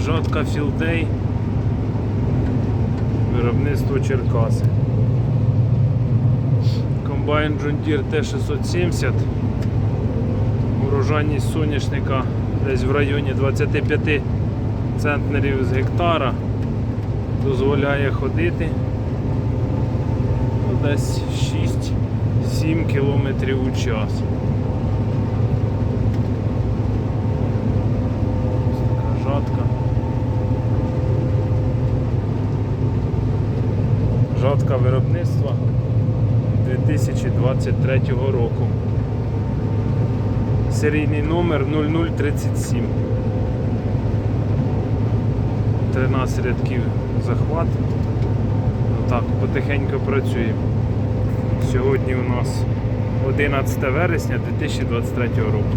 жатка Філдей. Виробництво Черкаси. Комбайн Deere T670. Урожайність соняшника десь в районі 25 центнерів з гектара. Дозволяє ходити десь 6-7 км у час. Жатка виробництва 2023 року. Серійний номер 0037. 13 рядків захват. Отак, потихеньку працюємо. Сьогодні у нас 11 вересня 2023 року.